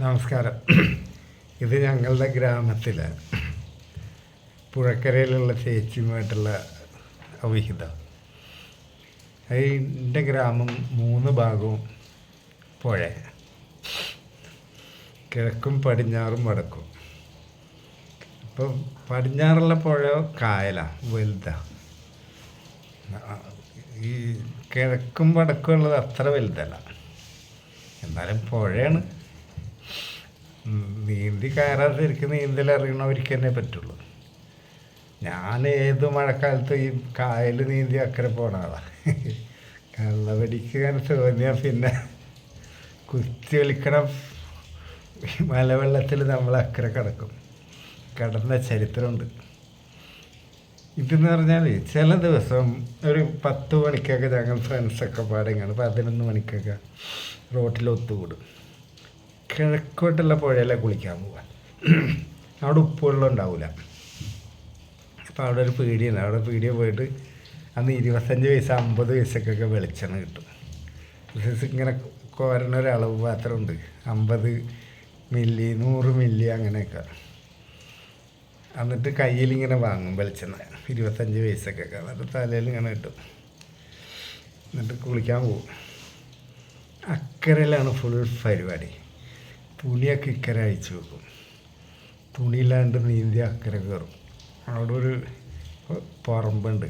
നമസ്കാരം. ഇത് ഞങ്ങളുടെ ഗ്രാമത്തിൽ പുഴക്കരയിലുള്ള ചേച്ചിയുമായിട്ടുള്ള അവിഹിതം. അതിന്റെ ഗ്രാമം മൂന്ന് ഭാഗവും പുഴ. കിഴക്കും പടിഞ്ഞാറും വടക്കും. ഇപ്പം പടിഞ്ഞാറുള്ള പുഴ കായലാണ് വലുതാണ് ഈ കിഴക്കും വടക്കും ഉള്ളത് അത്ര വലുതല്ല. എന്നാലും പുഴയാണ്. നീന്തി കയറാൻ ശരിക്കും നീന്തൽ അറിയണവർക്ക് തന്നെ പറ്റുള്ളൂ. ഞാൻ ഏത് മഴക്കാലത്ത് ഈ കായൽ നീന്തി അക്കരെ പോണ ആളാണ് കള്ളവടിക്ക് തോന്നിയാൽ പിന്നെ കുത്തി വലിക്കണ മലവെള്ളത്തിൽ നമ്മൾ അക്കരെ കിടക്കും. കിടന്ന ചരിത്രമുണ്ട്. ഇതെന്ന് പറഞ്ഞാൽ ചില ദിവസം ഒരു പത്ത് മണിക്കൊക്കെ ഞങ്ങൾ ഫ്രണ്ട്സൊക്കെ പാടിങ്ങാണ് പതിനൊന്ന് മണിക്കൊക്കെ റോട്ടിൽ ഒത്തുകൂടും. കിഴക്കോട്ടുള്ള പുഴയിലെ കുളിക്കാൻ പോവാൻ അവിടെ ഉപ്പുവെള്ളം ഉണ്ടാവില്ല അപ്പോൾ അവിടെ ഒരു പീടിയുണ്ട് അവിടെ പീടിയ പോയിട്ട് അന്ന് ഇരുപത്തഞ്ച് പൈസ അമ്പത് പൈസക്കൊക്കെ വെളിച്ചെണ്ണ കിട്ടും. ഇങ്ങനെ കോരണ ഒരു അളവ് പാത്രമുണ്ട് അമ്പത് മില്ലി നൂറ് മില്ലി അങ്ങനെയൊക്കെ. എന്നിട്ട് കയ്യിൽ ഇങ്ങനെ വാങ്ങും വെളിച്ചെണ്ണ. ഇരുപത്തഞ്ച് പൈസക്കൊക്കെ എന്നിട്ട് തലയിൽ ഇങ്ങനെ കിട്ടും എന്നിട്ട് കുളിക്കാൻ പോകും അക്കരയിലാണ് ഫുൾ പരിപാടി. തുണിയൊക്കെ ഇക്കര അയച്ചു വെക്കും. തുണിയില്ലാണ്ട് നീന്തി അക്കരെ കയറും അവിടെ ഒരു പറമ്പുണ്ട്.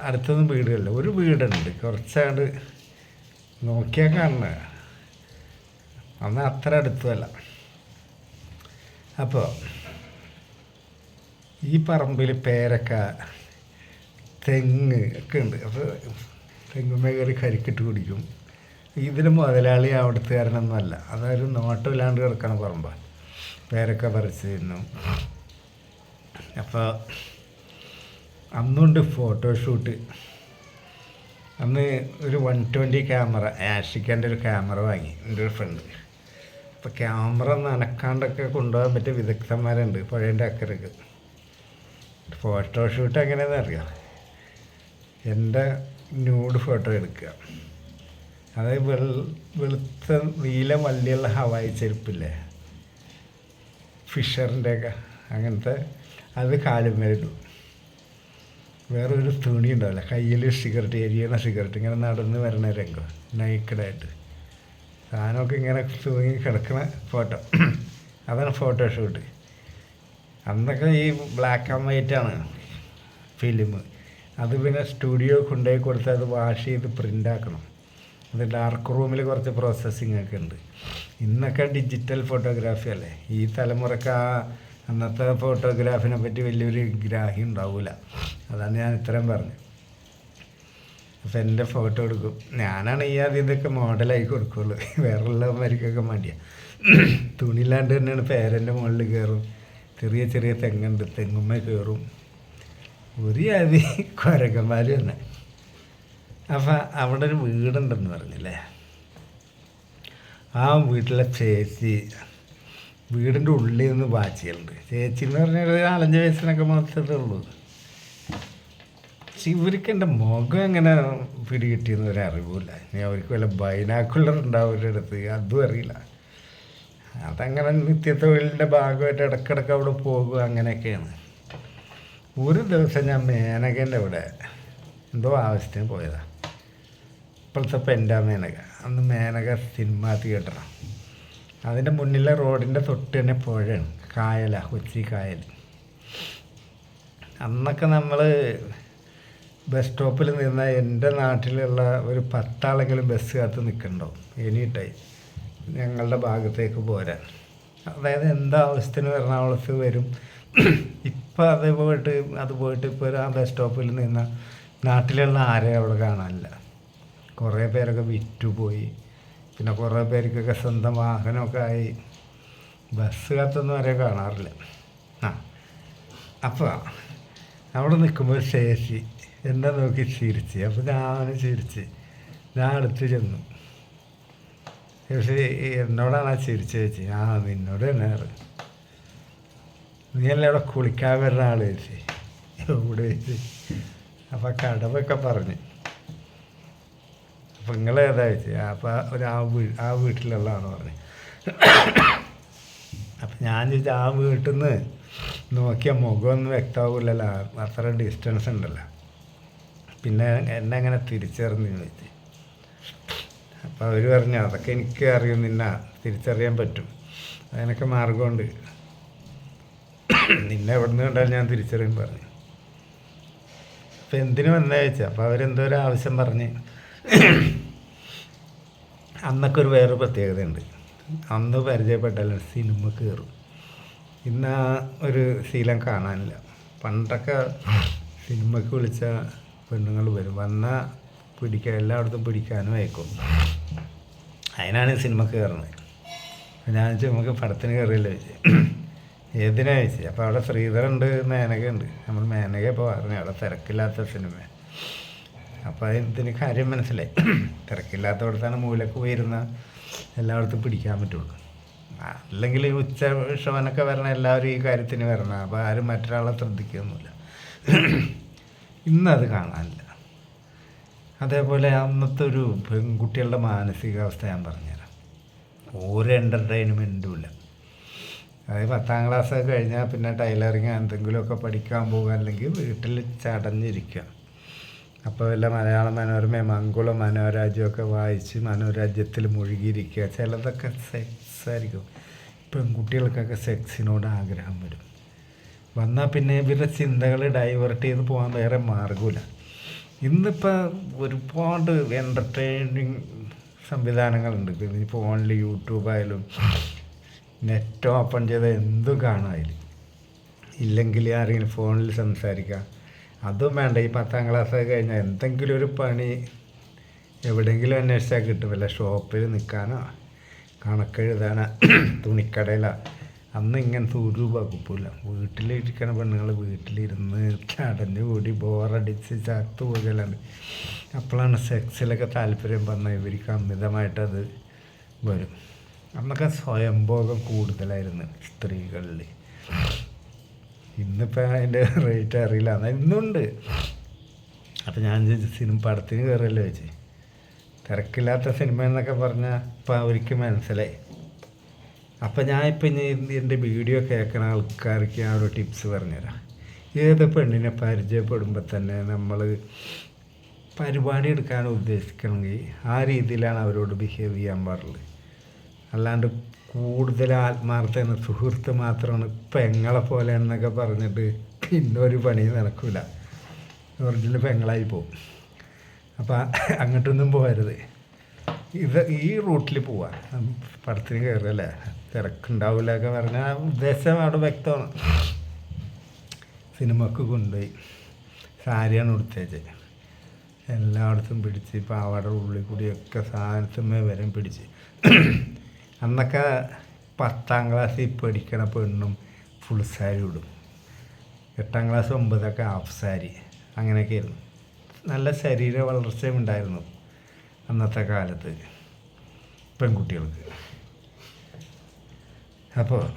അടുത്തൊന്നും വീടുകളില്ല. ഒരു വീടുണ്ട്. കുറച്ചാണ്ട് നോക്കിയാൽ കാണുന്നത് അന്ന് അത്ര അടുത്തല്ല അപ്പോൾ ഈ പറമ്പിൽ പേരക്ക തെങ്ങ് ഒക്കെ ഉണ്ട്. അപ്പോൾ തെങ്ങുമേ കയറി കരിക്കിട്ട് കുടിക്കും. ഇതിന് മുതലാളി അവിടുത്തുകാരനൊന്നുമല്ല. അതൊരു നോട്ടമില്ലാണ്ട് കിടക്കണ പറമ്പ. പേരൊക്കെ പറിച്ച് തിന്നു. അപ്പോൾ അന്നുണ്ട് ഫോട്ടോഷൂട്ട്. അന്ന് ഒരു വൺ ട്വന്റി ക്യാമറ ആഷിക്കാന്റെ ഒരു ക്യാമറ വാങ്ങി എന്റെ ഒരു ഫ്രണ്ട്. അപ്പോൾ ക്യാമറ നനക്കാണ്ടൊക്കെ കൊണ്ടുപോകാൻ പറ്റിയ വിദഗ്ധന്മാരുണ്ട് പുഴേന്റെ അക്കരക്ക്. ഫോട്ടോഷൂട്ട് എങ്ങനെയാണെന്ന് അറിയാം എന്റെ ന്യൂഡ് ഫോട്ടോ എടുക്കുക. അതായത് വെൾ വെളുത്ത നീല മല്ലിയുള്ള ഹവായി ചെരുപ്പില്ലേ? ഫിഷറിന്റെ അങ്ങനത്തെ അത് കാലുമേലിടും വേറെ ഒരു തുണി ഉണ്ടാവില്ല. കയ്യിൽ സിഗരറ്റ് എരിയണ സിഗരറ്റ് ഇങ്ങനെ നടന്ന് വരണ രംഗം. നൈക്കഡായിട്ട് സാധനമൊക്കെ ഇങ്ങനെ തൂങ്ങി കിടക്കുന്ന ഫോട്ടോ. അതാണ് ഫോട്ടോഷൂട്ട് അന്നൊക്കെ ഈ ബ്ലാക്ക് ആൻഡ് വൈറ്റ് ആണ് ഫിലിം അത് പിന്നെ സ്റ്റുഡിയോ കൊണ്ടുപോയി കൊടുത്ത് അത് വാഷ് ചെയ്ത് പ്രിന്റ് ആക്കണം. അത് ഡാർക്ക് റൂമിൽ കുറച്ച് പ്രോസസ്സിംഗ് ഒക്കെ ഉണ്ട്. ഇന്നൊക്കെ ഡിജിറ്റൽ ഫോട്ടോഗ്രാഫി അല്ലേ? ഈ തലമുറയ്ക്ക് ആ അന്നത്തെ ഫോട്ടോഗ്രാഫിനെ പറ്റി വലിയൊരു ഗ്രാഹ്യം ഉണ്ടാവില്ല അതാണ് ഞാൻ ഇത്രയും പറഞ്ഞു അപ്പം എന്റെ ഫോട്ടോ എടുക്കും. ഞാനാണ് ഈ ആദ്യം ഇതൊക്കെ മോഡലായി കൊടുക്കുള്ളൂ. വേറെയുള്ളവന്മാർക്കൊക്കെ മടിയാണ് തുണിയില്ലാണ്ട് തന്നെയാണ് പേരന്റെ മുകളിൽ കയറും. ചെറിയ ചെറിയ തെങ്ങുണ്ട്. തെങ്ങുമ്മ കയറും. ഒരു അതി കുരകന്മാർ തന്നെ. അപ്പം അവിടെ ഒരു വീടുണ്ടെന്ന് പറഞ്ഞില്ലേ? ആ വീട്ടിലെ ചേച്ചി വീടിന്റെ ഉള്ളിൽ നിന്ന് വാച്ചികളുണ്ട് ചേച്ചി എന്ന് പറഞ്ഞാൽ ഒരു നാലഞ്ച് വയസ്സിനൊക്കെ മാത്രമേ ഉള്ളൂ. പക്ഷെ ഇവർക്ക് എന്റെ മുഖം എങ്ങനെ പിടികിട്ടിയെന്ന് ഒരു അറിവില്ല. ഇനി അവർക്ക് വല്ല ബൈനാക്കുലർ ഉണ്ടാവും ഒരു അടുത്ത്? അതും അറിയില്ല. അതങ്ങനെ നിത്യത്തൊഴിലിന്റെ ഭാഗമായിട്ട് ഇടക്കിടക്ക് അവിടെ പോകുക അങ്ങനെയൊക്കെയാണ്. ഒരു ദിവസം ഞാൻ മേനകന്റെ അവിടെ എന്തോ ആവശ്യത്തിന് പോയതാണ് ഇപ്പോഴത്തെ പെന്റെ മേനക. അന്ന് മേനക സിനിമ തിയേറ്ററാണ് അതിന്റെ മുന്നിലെ റോഡിന്റെ തൊട്ട് തന്നെ പുഴയാണ്. കായല കൊച്ചി കായൽ. അന്നൊക്കെ നമ്മൾ ബസ് സ്റ്റോപ്പിൽ നിന്ന എന്റെ നാട്ടിലുള്ള ഒരു പത്താളെങ്കിലും ബസ് കാത്ത് നിൽക്കണ്ടാവും. എനി ടൈം ഞങ്ങളുടെ ഭാഗത്തേക്ക് പോരാൻ. അതായത് എന്താ ആവശ്യത്തിന് എറണാകുളത്ത് വരും. ഇപ്പം അത് പോയിട്ട് അത് പോയിട്ട് ഇപ്പോൾ ആ ബസ് സ്റ്റോപ്പിൽ നിന്ന നാട്ടിലുള്ള ആരെയും അവിടെ കാണാനില്ല. കുറേ പേരൊക്കെ വിറ്റുപോയി. പിന്നെ കുറേ പേർക്കൊക്കെ സ്വന്തം വാഹനമൊക്കെ ആയി. ബസ് കത്തൊന്നും വരെ കാണാറില്ല. ആ അപ്പോൾ അവിടെ നിൽക്കുമ്പോൾ ശേഷി എന്നെ നോക്കി ചിരിച്ച്. അപ്പോൾ ഞാൻ ചിരിച്ച്. ഞാൻ അടുത്ത് ചെന്നു. പക്ഷേ എന്നോടാണ് ആ ചിരിച്ച് ചേച്ചി? ആ നിന്നോട് തന്നെ. നീ അല്ലേ അവിടെ കുളിക്കാൻ വരുന്ന ആൾ ചേച്ചി എവിടെ? ചേച്ചി അപ്പം കടവൊക്കെ പറഞ്ഞു. അപ്പം നിങ്ങൾ ഏതാ വെച്ച് അപ്പം ഒരു ആ വീ ആ വീട്ടിലുള്ളതാണ് പറഞ്ഞു. അപ്പം ഞാൻ ചോദിച്ചു ആ വീട്ടിൽ നിന്ന് നോക്കിയ മുഖമൊന്നും വ്യക്തമാവില്ലല്ലോ. അത്ര ഡിസ്റ്റൻസ് ഉണ്ടല്ലോ. പിന്നെ എന്നെ അങ്ങനെ തിരിച്ചറിഞ്ഞു ചോദിച്ചു. അപ്പോൾ അവർ പറഞ്ഞു അതൊക്കെ എനിക്ക് അറിയും. നിന്നെ തിരിച്ചറിയാൻ പറ്റും. അതിനൊക്കെ മാർഗമുണ്ട് നിന്നെ എവിടെ നിന്ന് കണ്ടാലും ഞാൻ തിരിച്ചറിയും പറഞ്ഞു. അപ്പം എന്തിനു വന്നേ ചോദിച്ചാൽ അപ്പോൾ അവരെന്തോ ഒരു ആവശ്യം പറഞ്ഞ് അന്നൊക്കെ ഒരു വേറെ പ്രത്യേകതയുണ്ട്. അന്ന് പരിചയപ്പെട്ടാലും സിനിമ കയറും ഇന്ന് ആ ഒരു ശീലം കാണാനില്ല. പണ്ടൊക്കെ സിനിമയ്ക്ക് വിളിച്ച പെണ്ണുങ്ങൾ വരും. വന്നാൽ പിടിക്കാൻ എല്ലായിടത്തും പിടിക്കാനും അയക്കും. അതിനാണ് സിനിമ കയറുന്നത് ഞാൻ ചോദിച്ചു നമുക്ക് പടത്തിന് കയറിയില്ല ചോദിച്ചു. ഏതിനാ? വെച്ച് അപ്പോൾ അവിടെ ശ്രീധറുണ്ട് മേനകയുണ്ട്. നമ്മൾ മേനക ഇപ്പോൾ പറഞ്ഞു അവിടെ തിരക്കില്ലാത്ത സിനിമ അപ്പോൾ അതിന് കാര്യം മനസ്സിലായി. തിരക്കില്ലാത്തവിടത്താണ് മൂലക്ക് പോയിരുന്ന എല്ലായിടത്തും പിടിക്കാൻ പറ്റുള്ളൂ. അല്ലെങ്കിൽ ഉച്ച ഷോനൊക്കെ വരണ എല്ലാവരും ഈ കാര്യത്തിന് വരണം അപ്പോൾ ആരും മറ്റൊരാളെ ശ്രദ്ധിക്കുകയൊന്നുമില്ല ഇന്നത് കാണാനില്ല. അതേപോലെ അന്നത്തെ ഒരു പെൺകുട്ടികളുടെ മാനസികാവസ്ഥ ഞാൻ പറഞ്ഞുതരാം. ഒരു എന്റർടൈൻമെന്റും ഇല്ല. അതായത് പത്താം ക്ലാസ് കഴിഞ്ഞാൽ പിന്നെ ടൈലറിങ് എന്തെങ്കിലുമൊക്കെ പഠിക്കാൻ പോകുക അല്ലെങ്കിൽ വീട്ടിൽ ചടഞ്ഞിരിക്കുക. അപ്പോൾ വല്ല മലയാള മനോരമ മംഗുള മനോരാജ്യമൊക്കെ വായിച്ച് മനോരാജ്യത്തിൽ മുഴുകിയിരിക്കുക. ചിലതൊക്കെ സെക്സ് ആയിരിക്കും. പെൺകുട്ടികൾക്കൊക്കെ സെക്സിനോട് ആഗ്രഹം വരും. വന്നാൽ പിന്നെ ഇവരുടെ ചിന്തകൾ ഡൈവേർട്ട് ചെയ്ത് പോകാൻ വേറെ മാർഗമില്ല ഇന്നിപ്പോൾ ഒരുപാട് എന്റർടൈനിങ് സംവിധാനങ്ങളുണ്ട്. പിന്നെ ഫോണിൽ യൂട്യൂബായാലും നെറ്റ് ഓപ്പൺ ചെയ്ത് എന്തും കാണാതിൽ ഇല്ലെങ്കിൽ ആരെങ്കിലും ഫോണിൽ സംസാരിക്കാം അതും വേണ്ട. ഈ പത്താം ക്ലാസ്സൊക്കെ കഴിഞ്ഞാൽ എന്തെങ്കിലും ഒരു പണി എവിടെയെങ്കിലും അന്വേഷിച്ചാൽ കിട്ടും. വല്ല ഷോപ്പിൽ നിൽക്കാനോ കണക്കെഴുതാനോ തുണിക്കടയിലോ. അന്ന് ഇങ്ങനെ ഒരു വകുപ്പില്ല. വീട്ടിലിരിക്കണ പെണ്ണുങ്ങൾ വീട്ടിലിരുന്ന് ചടഞ്ഞു കൂടി ബോറടിച്ച് ചത്തു പോകലാണ് അപ്പോഴാണ് സെക്സിലൊക്കെ താല്പര്യം വന്ന ഇവർക്ക് അമിതമായിട്ടത് വരും. അന്നൊക്കെ സ്വയംഭോഗം കൂടുതലായിരുന്നു സ്ത്രീകളിൽ ഇന്നിപ്പോൾ അതിന്റെ റേറ്റ് അറിയില്ല. എന്നാൽ ഇന്നുണ്ട്. അപ്പം ഞാൻ സിനിമ പടത്തിന് കയറല്ലോ ചോദിച്ചു. തിരക്കില്ലാത്ത സിനിമ എന്നൊക്കെ പറഞ്ഞാൽ ഇപ്പം അവർക്ക് മനസ്സിലായി. അപ്പം ഞാൻ ഇപ്പം ഇനി എന്റെ വീഡിയോ കേൾക്കുന്ന ആൾക്കാർക്ക് ഞാൻ ഒരു ടിപ്സ് പറഞ്ഞുതരാം. ഏത് പെണ്ണിനെ പരിചയപ്പെടുമ്പോൾ തന്നെ നമ്മൾ പരിപാടി എടുക്കാൻ ഉദ്ദേശിക്കണമെങ്കിൽ ആ രീതിയിലാണ് അവരോട് ബിഹേവ് ചെയ്യാൻ പാടുള്ളത് അല്ലാണ്ട് കൂടുതൽ ആത്മാർത്ഥമാണ് സുഹൃത്ത് മാത്രമാണ് പെങ്ങളെ പോലെ എന്നൊക്കെ പറഞ്ഞിട്ട് പിന്നെ ഒരു പണി നടക്കില്ല ഒറിജിനൽ പെങ്ങളായി പോകും അപ്പം അങ്ങോട്ടൊന്നും പോകരുത്. ഇത് ഈ റൂട്ടിൽ പോവാ. പടത്തിന് കയറല്ലേ തിരക്കുണ്ടാവില്ല ഒക്കെ പറഞ്ഞാൽ ഉദ്ദേശം അവിടെ വ്യക്തമാണ്. സിനിമക്ക് കൊണ്ടുപോയി. സാരിയാണ് ഉടുത്തേച്ച്. എല്ലായിടത്തും പിടിച്ച് പാവാട ഉള്ളിൽ കൂടിയൊക്കെ സാധനത്തുമ്മേ വരെ പിടിച്ച്. അന്നൊക്കെ പത്താം ക്ലാസ്സിൽ പഠിക്കണ പെണ്ണും ഫുൾ സാരി ഇടും. എട്ടാം ക്ലാസ് ഒമ്പതൊക്കെ ഹാഫ് സാരി അങ്ങനെയൊക്കെ ആയിരുന്നു. നല്ല ശരീര വളർച്ചയും ഉണ്ടായിരുന്നു അന്നത്തെ കാലത്ത് പെൺകുട്ടികൾക്ക്. അപ്പോൾ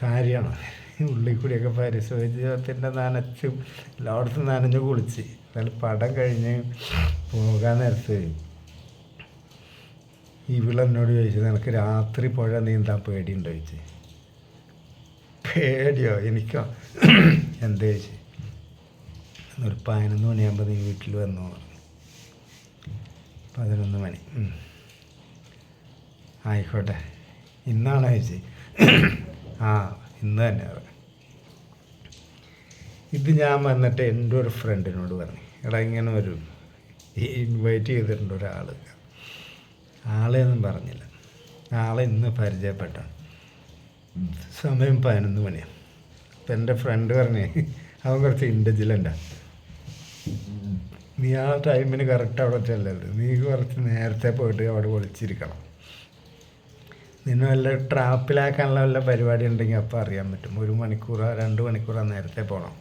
സാരിയാണ്. ഉള്ളിൽ കൂടിയൊക്കെ പരിശോധിച്ചത്തിന്റെ നനച്ചും എല്ലായിടത്തും നനഞ്ഞു കുളിച്ച്. എന്നാലും പടം കഴിഞ്ഞ് പോകാൻ നേരത്ത് ഇവളെന്നോട് ചോദിച്ചു നിനക്ക് രാത്രി പുഴ നീന്താൻ പേടിയുണ്ടോ? ചോദിച്ചു. പേടിയോ? എനിക്കോ? എന്താ ചോദിച്ചു? ഒരു പതിനൊന്ന് മണിയാകുമ്പോൾ നീ വീട്ടിൽ വന്നു. പറഞ്ഞു പതിനൊന്ന് മണി. ആയിക്കോട്ടെ. ഇന്നാണോ ചോദിച്ചു? ആ ഇന്ന് തന്നെ ഇത് ഞാൻ വന്നിട്ട് എന്റെ ഒരു ഫ്രണ്ടിനോട് പറഞ്ഞു. എടാ ഇങ്ങനെ ഒരു ഇൻവൈറ്റ് ചെയ്തിട്ടുണ്ട് ഒരാൾ ആളെയൊന്നും പറഞ്ഞില്ല. ആളെ ഇന്ന് പരിചയപ്പെട്ട സമയം പതിനൊന്ന് മണിയാണ് അപ്പം എന്റെ ഫ്രണ്ട് പറഞ്ഞേ അവൻ കുറച്ച് ഇന്റലിജന്റാണ് നീ ആ ടൈമിന് കറക്റ്റ് അവിടെ ചെല്ലരുത്. നീ കുറച്ച് നേരത്തെ പോയിട്ട് അവിടെ ഒളിച്ചിരിക്കണം. നിന്നെ വല്ല ട്രാപ്പിലാക്കാനുള്ള വല്ല പരിപാടി ഉണ്ടെങ്കിൽ അപ്പോൾ അറിയാൻ പറ്റും. ഒരു മണിക്കൂറോ രണ്ട് മണിക്കൂറോ നേരത്തെ പോകണം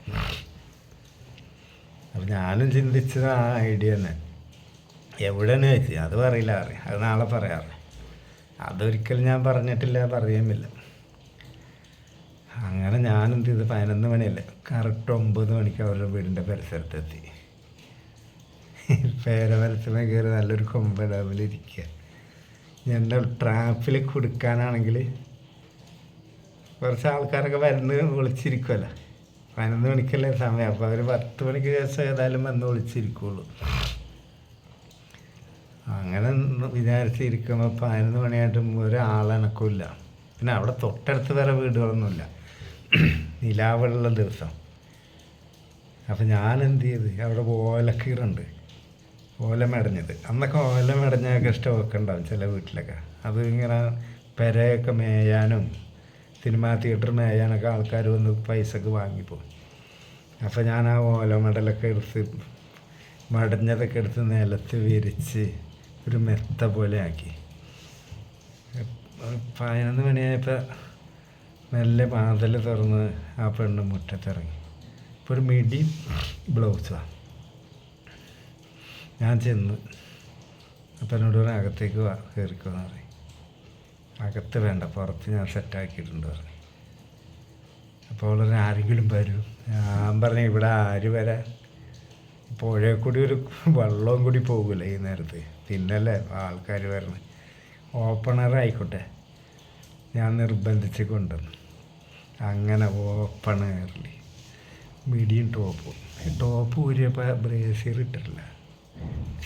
അപ്പം ഞാനും ചിന്തിച്ചത് ആ ഐഡിയ തന്നെ. എവിടെയാണ്? ചോദിച്ചത് അത് പറയില്ല പറയാം. അത് നാളെ പറയാറ് അതൊരിക്കലും ഞാൻ പറഞ്ഞിട്ടില്ല പറയുമില്ല അങ്ങനെ ഞാൻ എന്ത് ചെയ്ത് പതിനൊന്ന് മണിയല്ലേ കറക്റ്റ് ഒമ്പത് മണിക്ക് അവരുടെ വീടിന്റെ പരിസരത്തെത്തി. പേരമരത്തിമേ കയറി നല്ലൊരു കൊമ്പടവിലിരിക്കുക എന്റെ ട്രാപ്പിൽ കൊടുക്കാനാണെങ്കിൽ കുറച്ച് ആൾക്കാരൊക്കെ വരുന്ന വിളിച്ചിരിക്കുമല്ലോ പതിനൊന്ന് മണിക്കല്ലേ സമയം. അപ്പോൾ അവർ പത്ത് മണിക്ക് ശേഷം ഏതായാലും വന്ന് വിളിച്ചിരിക്കുള്ളൂ. അങ്ങനെ വിചാരിച്ചിരിക്കുമ്പോൾ പതിനൊന്ന് മണിയായിട്ടും ഒരാളനക്കില്ല പിന്നെ അവിടെ തൊട്ടടുത്ത് വരെ വീടുകളൊന്നുമില്ല നിലാവുള്ള ദിവസം. അപ്പം ഞാൻ എന്ത് ചെയ്ത് അവിടെ ഓലക്കീറുണ്ട്. ഓല മെടഞ്ഞത്. അന്നൊക്കെ ഓല മെടഞ്ഞൊക്കെ ഇഷ്ടമൊക്കെ ഉണ്ടാവും ചില വീട്ടിലൊക്കെ. അത് ഇങ്ങനെ പെരയൊക്കെ മേയാനും സിനിമാ തിയേറ്റർ മേയാനൊക്കെ ആൾക്കാർ വന്ന് പൈസക്ക് വാങ്ങിപ്പോകും അപ്പോൾ ഞാൻ ആ ഓല മെടലൊക്കെ എടുത്ത് മടഞ്ഞതൊക്കെ എടുത്ത് നിലത്ത് വിരിച്ച് ഒരു മെത്ത പോലെ ആക്കി. പതിനൊന്ന് മണിയായപ്പോൾ മെല്ലെ വാതിൽ തുറന്ന് ആ പെണ്ണ് മുറ്റത്തിറങ്ങി. ഇപ്പോൾ ഒരു മിടി ബ്ലൗസാണ് ഞാൻ ചെന്ന് അപ്പം എന്നോട് പറഞ്ഞു അകത്തേക്ക് വാ കയറിക്കോന്ന് പറയും അകത്ത് വേണ്ട പുറത്ത് ഞാൻ സെറ്റാക്കിയിട്ടുണ്ട് പറഞ്ഞു. അപ്പോൾ പറഞ്ഞു ആരെങ്കിലും വരും. ഞാൻ പറഞ്ഞു ഇവിടെ ആര് വരാൻ? പുഴയിൽ കൂടി ഒരു വെള്ളവും കൂടി പോകില്ല ഈ നേരത്ത്. പിന്നല്ലേ ആൾക്കാർ വരണം. ഓപ്പണർ ആയിക്കോട്ടെ ഞാൻ നിർബന്ധിച്ച് കൊണ്ടുവന്നു അങ്ങനെ ഓപ്പണറിൽ മിടിയും ടോപ്പും. ടോപ്പ് ഊരിയപ്പോൾ ബ്രേസിയർ ഇട്ടിട്ടില്ല.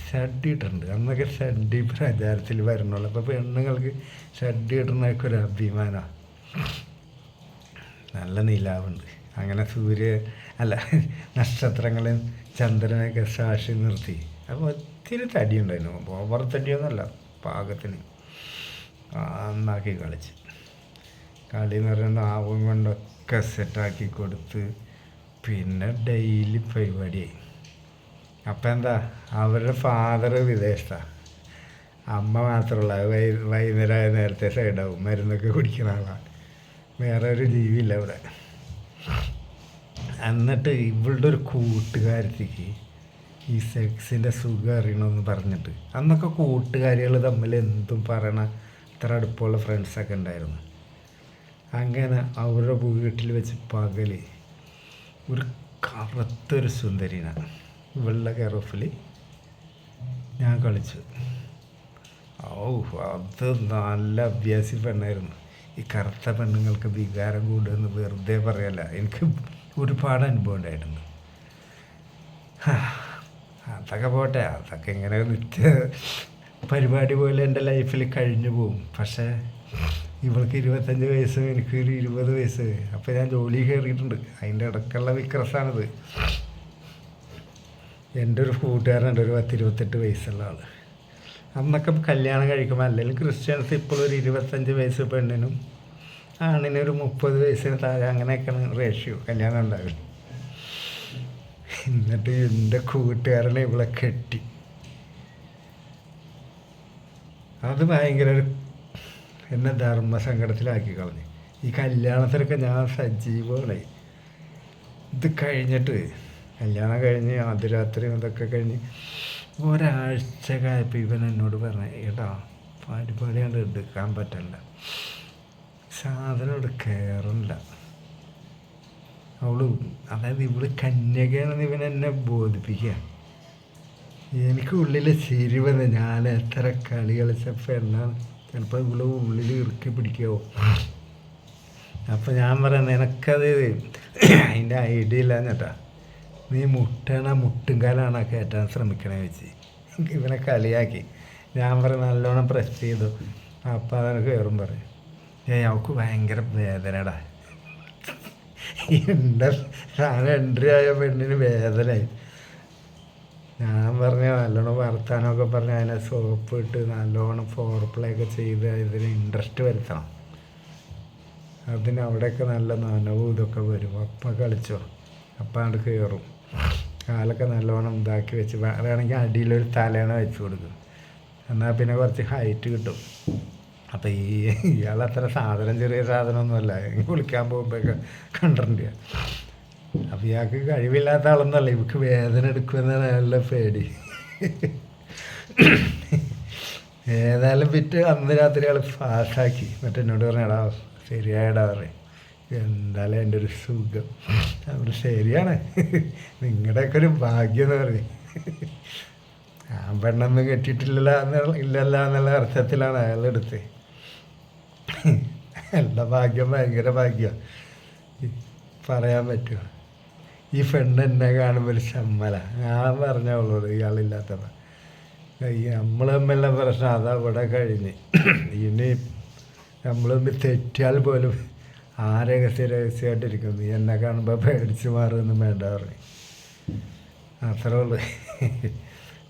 ഷഡ് ഇട്ടിട്ടുണ്ട് അന്നൊക്കെ ഷഡ് പ്രചാരത്തിൽ വരണുള്ളൂ. അപ്പോൾ പെണ്ണുങ്ങൾക്ക് ഷഡ് ഇടുന്നതൊക്കെ ഒരു അഭിമാനമാണ് നല്ല നിലാവുണ്ട്. അങ്ങനെ സൂര്യ അല്ല നക്ഷത്രങ്ങളും ചന്ദ്രനൊക്കെ സാക്ഷി നിർത്തി. അപ്പോൾ ഒത്തിരി തടിയുണ്ടായിരുന്നു. ഓവർ തടിയൊന്നുമല്ല പാകത്തിന്. നന്നാക്കി കളിച്ച്. കളി എന്ന് പറയുന്നത് ആവും കൊണ്ടൊക്കെ സെറ്റാക്കി കൊടുത്ത് പിന്നെ ഡെയിലി പരിപാടിയായി. അപ്പം എന്താ? അവരുടെ ഫാദർ വിദേശത്താണ് അമ്മ മാത്രമുള്ള വൈ വൈകുന്നേരമായ നേരത്തെ സൈഡാവും മരുന്നൊക്കെ കുടിക്കുന്ന ആളാണ് വേറെ ഒരു ജീവിയില്ല അവിടെ. എന്നിട്ട് ഇവളുടെ ഒരു കൂട്ടുകാരത്തേക്ക് ഈ സെക്സിന്റെ സുഖം അറിയണമെന്ന് പറഞ്ഞിട്ട്. അന്നൊക്കെ കൂട്ടുകാരികൾ തമ്മിൽ എന്തും പറയണ ഇത്ര അടുപ്പമുള്ള ഫ്രണ്ട്സൊക്കെ ഉണ്ടായിരുന്നു. അങ്ങനെ അവരുടെ വീട്ടിൽ വെച്ച് പകൽ ഒരു കറുത്തൊരു സുന്ദരിനാണ് വെള്ള കെറഫിൽ ഞാൻ കളിച്ചു. ഓ അത് നല്ല അഭ്യാസി പെണ്ണായിരുന്നു. ഈ കറുത്ത പെണ്ണുങ്ങൾക്ക് വികാരം കൂടുമെന്ന് വെറുതെ പറയല്ല. എനിക്ക് ഒരുപാട് അനുഭവം ഉണ്ടായിട്ടുണ്ട്. അതൊക്കെ പോട്ടെ അതൊക്കെ ഇങ്ങനെ നിത്യ പരിപാടി പോലെ എന്റെ ലൈഫിൽ കഴിഞ്ഞു പോകും പക്ഷേ ഇവൾക്ക് ഇരുപത്തഞ്ച് വയസ്സ് എനിക്ക് ഒരു ഇരുപത് വയസ്സ്. അപ്പോൾ ഞാൻ ജോലി കയറിയിട്ടുണ്ട്. അതിന്റെ ഇടയ്ക്കുള്ള വിക്രസാണിത്. എന്റെ ഒരു കൂട്ടുകാരനുണ്ട് ഒരു പത്തിരുപത്തെട്ട് വയസ്സുള്ള ആൾ അന്നൊക്കെ കല്യാണം കഴിക്കുമ്പോൾ അല്ലെങ്കിൽ ക്രിസ്ത്യൻസ് ഇപ്പോഴും ഒരു ഇരുപത്തഞ്ച് വയസ്സ് പെണ്ണിനും ആണിനൊരു മുപ്പത് വയസ്സിന് താഴെ അങ്ങനെയൊക്കെയാണ് റേഷ്യോ കല്യാണം ഉണ്ടാകും എന്നിട്ട് എന്റെ കൂട്ടുകാരനെ ഇവളെ കെട്ടി. അത് ഭയങ്കര ഒരു എന്നെ ധർമ്മസങ്കടത്തിലാക്കി കളഞ്ഞു. ഈ കല്യാണത്തിനൊക്കെ ഞാൻ സജീവമാണ് ഇത് കഴിഞ്ഞിട്ട് കല്യാണം കഴിഞ്ഞ് അതിരാത്രി ഇതൊക്കെ കഴിഞ്ഞ് ഒരാഴ്ച കായപ്പോൾ ഇവൻ എന്നോട് പറഞ്ഞു ഏട്ടാ പരിപാടി കണ്ട് എടുക്കാൻ പറ്റണ്ട. സാധനം ഇവിടെ കയറില്ല അവൾ അതായത് ഇവൾ കന്യകയാണെന്ന് ഇവൻ എന്നെ ബോധിപ്പിക്കുക എനിക്ക് ഉള്ളിൽ ചിരി വന്ന് ഞാൻ എത്ര കളി കളിച്ച പെണ്ണാണ് ചിലപ്പോൾ ഇവൾ ഉള്ളിൽ ഇറുക്കി പിടിക്കാവോ. അപ്പം ഞാൻ പറയാം നിനക്കത് അതിന്റെ ഐഡിയ ഇല്ല എന്നിട്ടാ നീ മുട്ടണ മുട്ടുംകാലാണ് കയറ്റാൻ ശ്രമിക്കണേ വെച്ച് ഇവനെ കളിയാക്കി. ഞാൻ പറയാം നല്ലോണം പ്രസ് ചെയ്തു. അപ്പം അതെനിക്ക് കയറും പറയും. ഏ അവൾക്ക് ഭയങ്കര വേദനടാ. എന്റെ സാധനം എൻട്രി ആയ പെണ്ണിന് വേദനയായി ഞാൻ പറഞ്ഞ നല്ലോണം വർത്താനമൊക്കെ പറഞ്ഞ് അതിനെ സോപ്പ് ഇട്ട് നല്ലോണം ഫോർ പ്ലേ ഒക്കെ ചെയ്ത് ഇതിന് ഇൻട്രസ്റ്റ് വരുത്തണം. അതിന് അവിടെയൊക്കെ നല്ല നനവും ഇതൊക്കെ വരും. അപ്പം കളിച്ചോ. അപ്പം അവിടെ കയറും കാലൊക്കെ നല്ലോണം ഇതാക്കി വെച്ച്. വേണമെങ്കിൽ അടിയിലൊരു തലേണ വെച്ച് കൊടുക്കും. എന്നാൽ പിന്നെ കുറച്ച് ഹൈറ്റ് കിട്ടും. അപ്പം ഈ ഇയാൾ അത്ര സാധനം ചെറിയ സാധനമൊന്നുമല്ല. കുളിക്കാൻ പോകുമ്പോഴൊക്കെ കണ്ടിട്ടുണ്ട് അപ്പം ഇയാൾക്ക് കഴിവില്ലാത്ത ആളൊന്നല്ല ഇവക്ക് വേദന എടുക്കുമെന്നാണ് നല്ല പേടി. ഏതായാലും വിറ്റ് അന്ന് രാത്രി ആൾ ഫാസ്റ്റാക്കി എന്നിട്ട് എന്നോട് പറഞ്ഞാടാ ശരിയായടാ പറയും. എന്തായാലും എന്റെ ഒരു സുഖം. അവിടെ ശരിയാണ്. നിങ്ങളുടെയൊക്കെ ഒരു ഭാഗ്യം എന്ന് പറയും ആ പെണ്ണൊന്നും കെട്ടിയിട്ടില്ല ഇല്ലല്ല എന്നുള്ള അർത്ഥത്തിലാണ് അയാൾ എന്റെ ഭാഗ്യം ഭയങ്കര ഭാഗ്യം. പറയാൻ പറ്റുമോ ഈ പെണ്ണ് എന്നെ കാണുമ്പോൾ ഒരു ചമ്മല ഞാൻ പറഞ്ഞോളൂ ഇയാളില്ലാത്തപ്പോൾ ഈ നമ്മൾ തമ്മിലുള്ള പ്രശ്നം അതാ ഇവിടെ കഴിഞ്ഞ്. ഇനി നമ്മൾ തമ്മിൽ തെറ്റിയാൽ പോലും ആ രഹസ്യ രഹസ്യമായിട്ടിരിക്കും നീ എന്നെ കാണുമ്പോൾ പേടിച്ച് മാറുമെന്നും വേണ്ട പറഞ്ഞു. അത്രേ ഉള്ളൂ.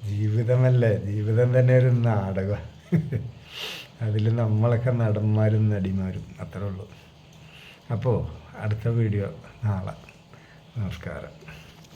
ജീവിതമല്ലേ? ജീവിതം തന്നെ ഒരു നാടകം. അതിൽ നമ്മളൊക്കെ നടന്മാരും നടിമാരും അത്രേ ഉള്ളൂ. അപ്പോൾ അടുത്ത വീഡിയോ നാളെ. നമസ്കാരം.